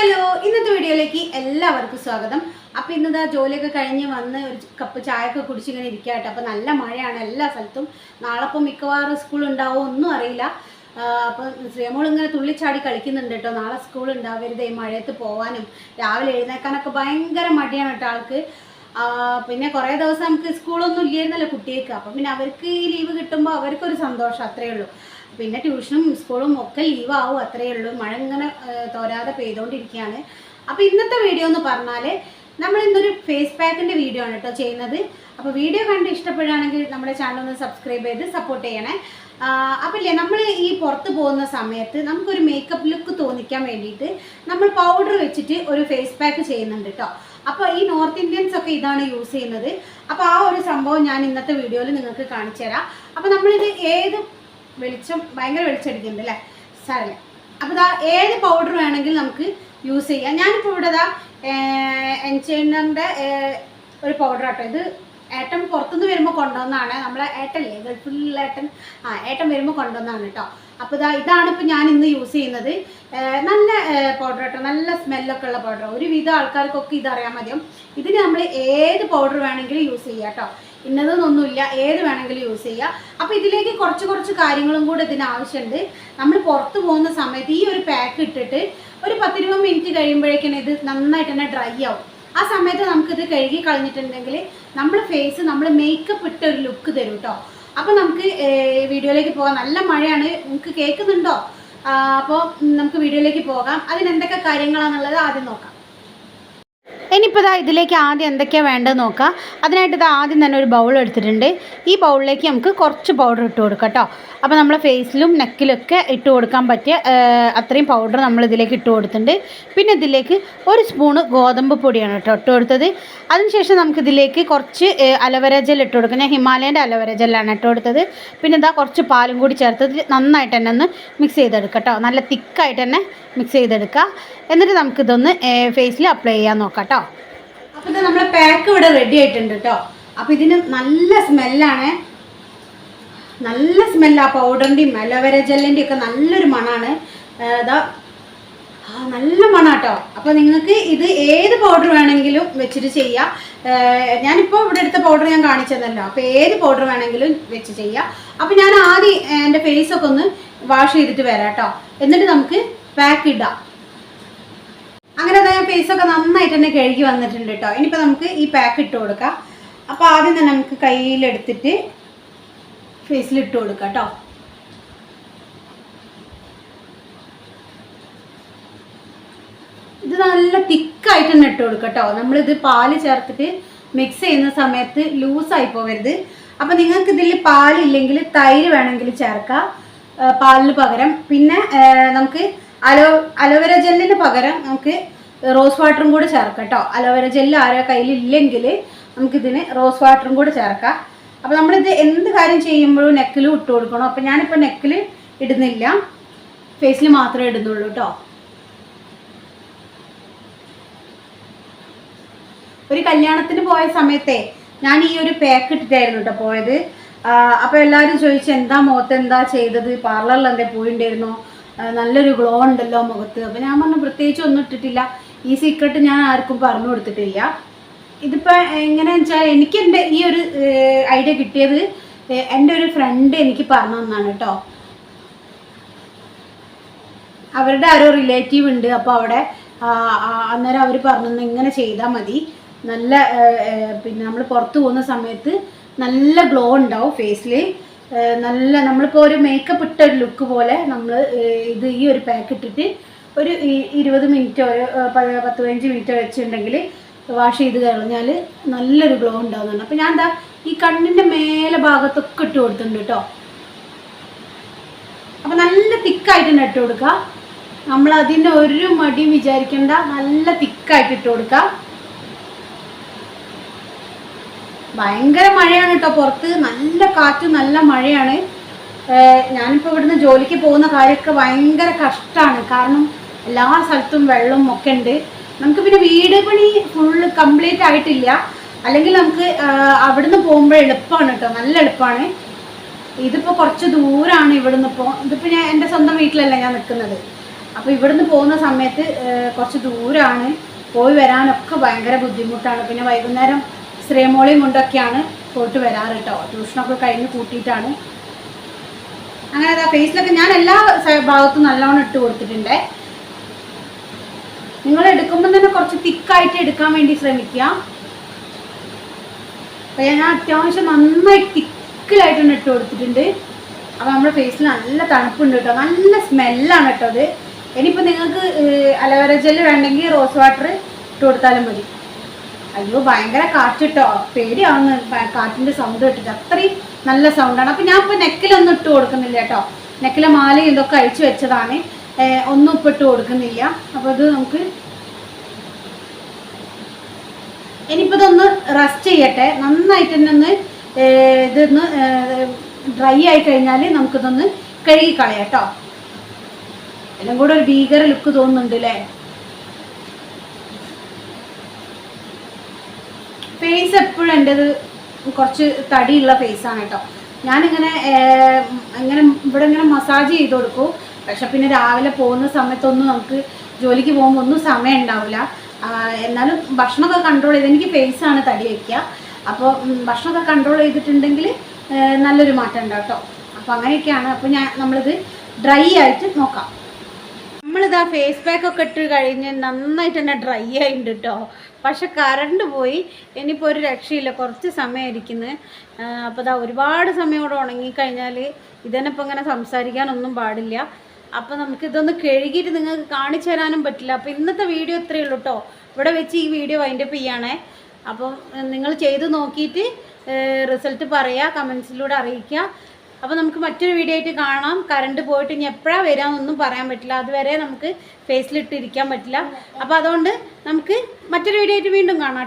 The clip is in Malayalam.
ഹലോ ഇന്നത്തെ വീഡിയോയിലേക്ക് എല്ലാവർക്കും സ്വാഗതം. അപ്പം ഇന്നതാ ജോലിയൊക്കെ കഴിഞ്ഞ് വന്ന് ഒരു കപ്പ് ചായയൊക്കെ കുടിച്ചിങ്ങനെ ഇരിക്കാട്ടെ അപ്പം നല്ല മഴയാണ് എല്ലാ സ്ഥലത്തും. നാളെ ഇപ്പം മിക്കവാറും സ്കൂൾ ഉണ്ടാവോ ഒന്നും അറിയില്ല. അപ്പം ശ്രീമോൾ ഇങ്ങനെ തുള്ളിച്ചാടി കളിക്കുന്നുണ്ട് കേട്ടോ. നാളെ സ്കൂൾ ഉണ്ടാവരുത് ഈ മഴയത്ത് പോകാനും രാവിലെ എഴുന്നേക്കാനൊക്കെ ഭയങ്കര മടിയാണ് കേട്ടോ ആൾക്ക്. പിന്നെ കുറേ ദിവസം നമുക്ക് സ്കൂളൊന്നും ഇല്ലായിരുന്നല്ലോ കുട്ടികൾക്ക് അപ്പം പിന്നെ അവർക്ക് ഈ ലീവ് കിട്ടുമ്പോൾ അവർക്കൊരു സന്തോഷം അത്രയേ ഉള്ളൂ. പിന്നെ ട്യൂഷനും സ്കൂളും ഒക്കെ ലീവ് ആവും അത്രയേ ഉള്ളൂ. മഴ ഇങ്ങനെ തോരാതെ പെയ്തുകൊണ്ടിരിക്കുകയാണ് അപ്പോൾ ഇന്നത്തെ വീഡിയോ എന്ന് പറഞ്ഞാൽ നമ്മൾ ഇന്നൊരു ഫേസ് പാക്കിന്റെ വീഡിയോ ആണ് കേട്ടോ ചെയ്യുന്നത്. അപ്പോൾ വീഡിയോ കണ്ട് ഇഷ്ടപ്പെടുകയാണെങ്കിൽ നമ്മുടെ ചാനൽ ഒന്ന് സബ്സ്ക്രൈബ് ചെയ്ത് സപ്പോർട്ട് ചെയ്യണേ. അപ്പം ഇല്ലേ നമ്മൾ ഈ പുറത്ത് പോകുന്ന സമയത്ത് നമുക്കൊരു മേക്കപ്പ് ലുക്ക് തോന്നിക്കാൻ വേണ്ടിയിട്ട് നമ്മൾ പൗഡർ വെച്ചിട്ട് ഒരു ഫേസ് പാക്ക് ചെയ്യുന്നുണ്ട് കേട്ടോ അപ്പോൾ ഈ നോർത്ത് ഇന്ത്യൻസ് ഒക്കെ ഇതാണ് യൂസ് ചെയ്യുന്നത്. അപ്പോൾ ആ ഒരു സംഭവം ഞാൻ ഇന്നത്തെ വീഡിയോയിൽ നിങ്ങൾക്ക് കാണിച്ചു തരാം അപ്പോൾ നമ്മളിത് ഏത് വെളിച്ചം ഭയങ്കര വെളിച്ചടിക്കുന്നുണ്ട് അല്ലേ? സാറല്ല അപ്പോൾ ഇതാ ഏത് പൗഡർ വേണമെങ്കിലും നമുക്ക് യൂസ് ചെയ്യാം. ഞാനിപ്പോൾ ഇവിടെ ഇതാ എൻചേണറിന്റെ ഒരു പൗഡർ ആട്ടോ. ഇത് ഏട്ടൻ പുറത്തുനിന്ന് വരുമ്പോൾ കൊണ്ടുവന്നതാണ് നമ്മളെ ഏട്ടല്ലേ ഗൾഫിലുള്ള ഏട്ടൻ. ആ ഏട്ടൻ വരുമ്പോൾ കൊണ്ടുവന്നതാണ് കേട്ടോ അപ്പോൾ ഇതാ ഇതാണ് ഇപ്പോൾ ഞാൻ ഇന്ന് യൂസ് ചെയ്യുന്നത്. നല്ല പൗഡർ കേട്ടോ നല്ല സ്മെല്ലൊക്കെ ഉള്ള പൗഡർ ഒരുവിധം ആൾക്കാർക്കൊക്കെ ഇതറിയാൻ മതിയും ഇതിന് നമ്മൾ ഏത് പൗഡർ വേണമെങ്കിലും യൂസ് ചെയ്യാം കേട്ടോ ഇന്നതെന്നൊന്നുമില്ല. ഏത് വേണമെങ്കിലും യൂസ് ചെയ്യുക അപ്പോൾ ഇതിലേക്ക് കുറച്ച് കുറച്ച് കാര്യങ്ങളും കൂടെ ഇതിന് ആവശ്യമുണ്ട് നമ്മൾ പുറത്ത് പോകുന്ന സമയത്ത് ഈ ഒരു പാക്ക് ഇട്ടിട്ട് ഒരു പത്തിരുപത് മിനിറ്റ് കഴിയുമ്പോഴേക്കാണ് ഇത് നന്നായിട്ട് തന്നെ ഡ്രൈ ആവും. ആ സമയത്ത് നമുക്കിത് കഴുകി കളഞ്ഞിട്ടുണ്ടെങ്കിൽ നമ്മൾ ഫേസ് നമ്മൾ മേക്കപ്പ് ഇട്ട ഒരു ലുക്ക് തരും കേട്ടോ അപ്പോൾ നമുക്ക് വീഡിയോയിലേക്ക് പോകാം. നല്ല മഴയാണ്. നിങ്ങൾക്ക് കേൾക്കുന്നുണ്ടോ? അപ്പോൾ നമുക്ക് വീഡിയോയിലേക്ക് പോകാം. അതിനെന്തൊക്കെ കാര്യങ്ങളാണെന്നുള്ളത് ആദ്യം നോക്കാം. ഇനിയിപ്പോൾ ഇതാ ഇതിലേക്ക് ആദ്യം എന്തൊക്കെയാണ് വേണ്ടത് നോക്കാം. അതിനായിട്ട് ഇത് ആദ്യം തന്നെ ഒരു ബൗൾ എടുത്തിട്ടുണ്ട്. ഈ ബൗളിലേക്ക് നമുക്ക് കുറച്ച് പൗഡർ ഇട്ട് കൊടുക്കാം കേട്ടോ അപ്പോൾ നമ്മളെ ഫേസിലും നെക്കിലൊക്കെ ഇട്ട് കൊടുക്കാൻ പറ്റിയ അത്രയും പൗഡർ നമ്മൾ ഇതിലേക്ക് ഇട്ട് കൊടുത്തിട്ടുണ്ട്. പിന്നെ ഇതിലേക്ക് ഒരു സ്പൂണ് ഗോതമ്പ് പൊടിയാണ് കേട്ടോ ഇട്ട് കൊടുത്തത്. അതിനുശേഷം നമുക്ക് ഇതിലേക്ക് കുറച്ച് അലവര ജെൽ ഇട്ട് കൊടുക്കാം. ഞാൻ ഹിമാലയന്റെ അലവര ജെല്ലാണ് ഇട്ട് കൊടുത്തത്. പിന്നെ ഇതാ കുറച്ച് പാലും കൂടി ചേർത്തത് നന്നായിട്ട് തന്നെ ഒന്ന് മിക്സ് ചെയ്തെടുക്കാം കേട്ടോ നല്ല തിക്കായിട്ട് തന്നെ മിക്സ് ചെയ്തെടുക്കുക എന്നിട്ട് നമുക്കിതൊന്ന് ഫേസിൽ അപ്ലൈ ചെയ്യാൻ നോക്കാം കേട്ടോ. അപ്പോൾ ഇത് നമ്മളെ പാക്ക് ഇവിടെ റെഡി ആയിട്ടുണ്ട് കേട്ടോ അപ്പോൾ ഇതിന് നല്ല സ്മെല്ലാണ് നല്ല സ്മെല്ല് ആ പൗഡറിന്റെയും അലോവേര ജെല്ലിന്റെയും ഒക്കെ നല്ലൊരു മണമാണ് ഇതാ നല്ല നല്ല കേട്ടോ അപ്പോൾ നിങ്ങൾക്ക് ഇത് ഏത് പൗഡർ വേണമെങ്കിലും വെച്ചിട്ട് ചെയ്യാം. ഞാനിപ്പോൾ ഇവിടെ എടുത്ത പൗഡർ ഞാൻ കാണിച്ചതല്ലോ. അപ്പോൾ ഏത് പൗഡർ വേണമെങ്കിലും വെച്ച് ചെയ്യാം. അപ്പോൾ ഞാൻ ആദ്യം എന്റെ ഫേസൊക്കെ ഒന്ന് വാഷ് ചെയ്തിട്ട് വരാം കേട്ടോ എന്നിട്ട് നമുക്ക് പാക്ക് ഇടാം. അങ്ങനെ ഞാൻ ഫേസൊക്കെ നന്നായിട്ട് തന്നെ കഴുകി വന്നിട്ടുണ്ട് കേട്ടോ ഇനിയിപ്പോൾ നമുക്ക് ഈ പാക്ക് ഇട്ട് കൊടുക്കാം. അപ്പോൾ ആദ്യം തന്നെ നമുക്ക് കയ്യിലെടുത്തിട്ട് ഫേസിൽ ഇട്ട് കൊടുക്കാം കേട്ടോ ഇത് നല്ല തിക്കായിട്ട് തന്നെ ഇട്ട് കൊടുക്കുക കേട്ടോ നമ്മളിത് പാൽ ചേർത്തിട്ട് മിക്സ് ചെയ്യുന്ന സമയത്ത് ലൂസായി പോകരുത് അപ്പം നിങ്ങൾക്ക് ഇതിൽ പാലില്ലെങ്കിൽ തൈര് വേണമെങ്കിൽ ചേർക്കാം. പാലിന് പകരം. പിന്നെ നമുക്ക് അലോ അലോവേര ജെല്ലിന് പകരം നമുക്ക് റോസ് വാട്ടറും കൂടെ ചേർക്കാം കേട്ടോ. അലോവേര ജെല്ല് ആരോ കയ്യിലില്ലെങ്കിൽ നമുക്കിതിന് റോസ് വാട്ടറും കൂടെ ചേർക്കാം. അപ്പോൾ നമ്മളിത് എന്ത് കാര്യം ചെയ്യുമ്പോഴും നെക്കിൽ ഇട്ട് കൊടുക്കണം. അപ്പോൾ ഞാനിപ്പോൾ നെക്കിൽ ഇടുന്നില്ല. ഫേസിൽ മാത്രമേ ഇടുന്നുള്ളൂ കേട്ടോ. ഒരു കല്യാണത്തിന് പോയ സമയത്തെ ഞാൻ ഈ ഒരു പാക്ക് ഇട്ടിട്ടായിരുന്നു കേട്ടോ പോയത്. അപ്പോൾ എല്ലാവരും ചോദിച്ചു എന്താ മുഖത്ത് എന്താ ചെയ്തത്? പാർലറിൽ എന്താ പോയിണ്ടായിരുന്നോ? നല്ലൊരു ഗ്ലോ ഉണ്ടല്ലോ മുഖത്ത്. അപ്പോൾ ഞാൻ പറഞ്ഞു പ്രത്യേകിച്ച് ഒന്നും ഇട്ടിട്ടില്ല. ഈ സീക്രട്ട് ഞാൻ ആർക്കും പറഞ്ഞു കൊടുത്തിട്ടില്ല. ഇതിപ്പോൾ എങ്ങനെയാണെന്ന് വെച്ചാൽ എനിക്ക് എന്റെ ഈ ഒരു ഐഡിയ കിട്ടിയത് എന്റെ ഒരു ഫ്രണ്ട് എനിക്ക് പറഞ്ഞു തന്നാണ് കേട്ടോ. അവരുടെ ആരോ റിലേറ്റീവ് ഉണ്ട്. അപ്പോൾ അവിടെ അന്നേരം അവർ പറഞ്ഞു ഇങ്ങനെ ചെയ്താൽ മതി. നല്ല പിന്നെ നമ്മൾ പുറത്തു പോകുന്ന സമയത്ത് നല്ല ഗ്ലോ ഉണ്ടാവും ഫേസിൽ നല്ല നമ്മളിപ്പോൾ ഒരു മേക്കപ്പ് ഇട്ട ഒരു ലുക്ക് പോലെ നമ്മൾ ഇത് ഈ ഒരു പാക്ക് ഇട്ടിട്ട് ഒരു ഇരുപത് മിനിറ്റോ പത്ത് പതിനഞ്ച് മിനിറ്റോ വെച്ചിട്ടുണ്ടെങ്കിൽ വാഷ് ചെയ്ത് കഴിഞ്ഞാൽ നല്ലൊരു ഗ്ലോ ഉണ്ടാവുന്നുണ്ട് അപ്പോൾ ഞാൻ എന്താ ഈ കണ്ണിന്റെ മേലെ ഭാഗത്തൊക്കെ ഇട്ട് കൊടുത്തിട്ടുണ്ട് കേട്ടോ അപ്പം നല്ല തിക്കായിട്ട് തന്നെ ഇട്ട് കൊടുക്കുക നമ്മൾ അതിന്റെ ഒരു മടിയും വിചാരിക്കേണ്ട. നല്ല തിക്കായിട്ട് ഇട്ട് കൊടുക്കുക ഭയങ്കര മഴയാണ് കേട്ടോ പുറത്ത്. നല്ല കാറ്റ് നല്ല മഴയാണ്. ഞാനിപ്പോൾ ഇവിടുന്ന് ജോലിക്ക് പോകുന്ന കാര്യമൊക്കെ ഭയങ്കര കഷ്ടമാണ് കാരണം എല്ലാ സ്ഥലത്തും വെള്ളവും ഒക്കെ ഉണ്ട്. നമുക്ക് പിന്നെ വീട് പണി ഫുള്ള് കംപ്ലീറ്റ് ആയിട്ടില്ല. അല്ലെങ്കിൽ നമുക്ക് അവിടുന്ന് പോകുമ്പോൾ എളുപ്പമാണ് കേട്ടോ നല്ല എളുപ്പമാണ് ഇതിപ്പോൾ കുറച്ച് ദൂരമാണ് ഇവിടുന്ന് ഇപ്പോൾ ഇതിപ്പോൾ ഞാൻ എന്റെ സ്വന്തം വീട്ടിലല്ല ഞാൻ നിൽക്കുന്നത് അപ്പോൾ ഇവിടുന്ന് പോകുന്ന സമയത്ത് കുറച്ച് ദൂരമാണ് പോയി വരാനൊക്കെ ഭയങ്കര ബുദ്ധിമുട്ടാണ്. പിന്നെ വൈകുന്നേരം ശ്രീമോളിയും കൊണ്ടൊക്കെയാണ് പോയിട്ട് വരാറ് കേട്ടോ ട്യൂഷനൊക്കെ കഴിഞ്ഞ് കൂട്ടിയിട്ടാണ്. അങ്ങനെ അതാ ഫേസിലൊക്കെ ഞാൻ എല്ലാ ഭാഗത്തും നല്ലോണം ഇട്ട് കൊടുത്തിട്ടുണ്ട്. നിങ്ങൾ എടുക്കുമ്പോൾ തന്നെ കുറച്ച് തിക്കായിട്ട് എടുക്കാൻ വേണ്ടി ശ്രമിക്കുക. അപ്പം ഞാൻ അത്യാവശ്യം നന്നായി തിക്കിലായിട്ടൊന്ന് ഇട്ട് കൊടുത്തിട്ടുണ്ട്. അപ്പോൾ നമ്മുടെ ഫേസിൽ നല്ല തണുപ്പുണ്ട് കേട്ടോ നല്ല സ്മെല്ലാണ് കേട്ടോ അത്. ഇനിയിപ്പോൾ നിങ്ങൾക്ക് അലവര ജെല്ല് വേണ്ടെങ്കിൽ റോസ് വാട്ടർ ഇട്ട് കൊടുത്താലും മതി. അയ്യോ ഭയങ്കര കാറ്റ് കേട്ടോ പേടിയാവുന്ന. കാറ്റിന്റെ സൗണ്ട് കേട്ടിട്ട്. അത്രയും നല്ല സൗണ്ടാണ് അപ്പം ഞാൻ ഇപ്പോൾ നെക്കിലൊന്നും ഇട്ട് കൊടുക്കുന്നില്ല കേട്ടോ നെക്കിലെ മാല ഇതൊക്കെ അഴിച്ചു വെച്ചതാണ്. ഒന്നും ഇപ്പം ഇട്ട് കൊടുക്കുന്നില്ല. അപ്പോൾ ഇത് നമുക്ക് ഇനിയിപ്പോൾ ഇതൊന്ന് റെസ്റ്റ് ചെയ്യട്ടെ. നന്നായിട്ട് തന്നെ ഒന്ന് ഇതൊന്ന് ഡ്രൈ ആയി കഴിഞ്ഞാൽ നമുക്കിതൊന്ന് കഴുകി കളയാം കേട്ടോ എല്ലാം കൂടെ ഒരു ഭീകര ലുക്ക് തോന്നുന്നുണ്ട് അല്ലേ ഫേസ് എപ്പോഴും എന്റെത് കുറച്ച് തടിയുള്ള ഫേസാണ് കേട്ടോ. ഞാനിങ്ങനെ ഇങ്ങനെ ഇവിടെ ഇങ്ങനെ മസാജ് ചെയ്ത് കൊടുക്കും. പക്ഷെ പിന്നെ രാവിലെ പോകുന്ന സമയത്തൊന്നും നമുക്ക് ജോലിക്ക് പോകുമ്പോൾ ഒന്നും സമയം ഉണ്ടാവില്ല. എന്നാലും ഭക്ഷണമൊക്കെ കൺട്രോൾ ചെയ്ത് എനിക്ക് ഫേസാണ് തടി വയ്ക്കുക അപ്പോൾ ഭക്ഷണമൊക്കെ കൺട്രോൾ ചെയ്തിട്ടുണ്ടെങ്കിൽ നല്ലൊരു മാറ്റം ഉണ്ടാവും കേട്ടോ. അപ്പോൾ അങ്ങനെയൊക്കെയാണ്. അപ്പോൾ ഞാൻ നമ്മളിത് ഡ്രൈ ആയിട്ട് നോക്കാം. നമ്മളിതാ ഫേസ് പാക്ക് ഒക്കെ ഇട്ട് കഴിഞ്ഞ് നന്നായിട്ട് തന്നെ ഡ്രൈ ആയിട്ടുണ്ട് കേട്ടോ. പക്ഷെ കറണ്ട് പോയി. ഇനിയിപ്പോൾ ഒരു രക്ഷയില്ല. കുറച്ച് സമയം ഇരിക്കുന്നത് അപ്പോൾ ഇതാ ഒരുപാട് സമയം കൂടെ ഉണങ്ങിക്കഴിഞ്ഞാൽ ഇതിനിപ്പോൾ ഇങ്ങനെ സംസാരിക്കാനൊന്നും പാടില്ല. അപ്പോൾ നമുക്ക് ഇതൊന്ന് കഴുകിയിട്ട് നിങ്ങൾക്ക് കാണിച്ചു തരാനും പറ്റില്ല. അപ്പോൾ ഇന്നത്തെ വീഡിയോ ഇത്രയേ ഉള്ളൂ കേട്ടോ. ഇവിടെ വെച്ച് ഈ വീഡിയോ വൈൻഡപ്പ് ചെയ്യണേ. അപ്പം നിങ്ങൾ ചെയ്ത് നോക്കിയിട്ട് റിസൾട്ട് പറയുക കമൻസിലൂടെ അറിയിക്കുക അപ്പോൾ നമുക്ക് മറ്റൊരു വീഡിയോ ആയിട്ട് കാണാം. കറണ്ട് പോയിട്ട് ഇനി എപ്പോഴാണ് വരാമെന്നൊന്നും പറയാൻ പറ്റില്ല. അതുവരെ നമുക്ക് ഫേസിലിട്ടിരിക്കാൻ പറ്റില്ല. അപ്പോൾ അതുകൊണ്ട് നമുക്ക് മറ്റൊരു വീഡിയോ ആയിട്ട് വീണ്ടും കാണാം